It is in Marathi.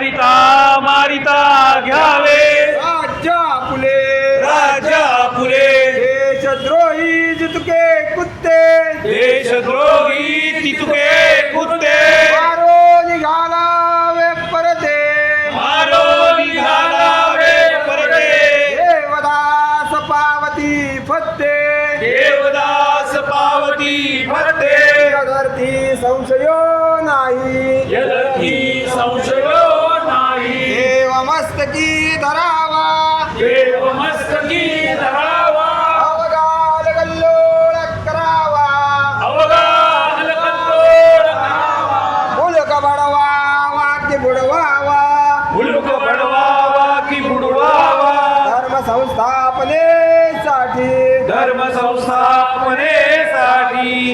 मारिता मारिता घ्यावे. राजा फुले. राजा फुले. देशद्रोही जितुके कुत्ते. देशद्रोही तितुके कुत्ते. मारो निघाला वे परते. मारो निघाला वे परते. देवदास पावती फत्ते. देवदास पावती फत्ते. यदर्थी संशयो नाही. संशय मस्तकी धरावा. देव मस्तकी धरावा. अवगाल गल्लोळ करावा. अवघा हलकल्लोळ करावा. मुलक बुडवावा. मुलुक बडवावा की बुडवावा. धर्म संस्थापनेसाठी. धर्म संस्था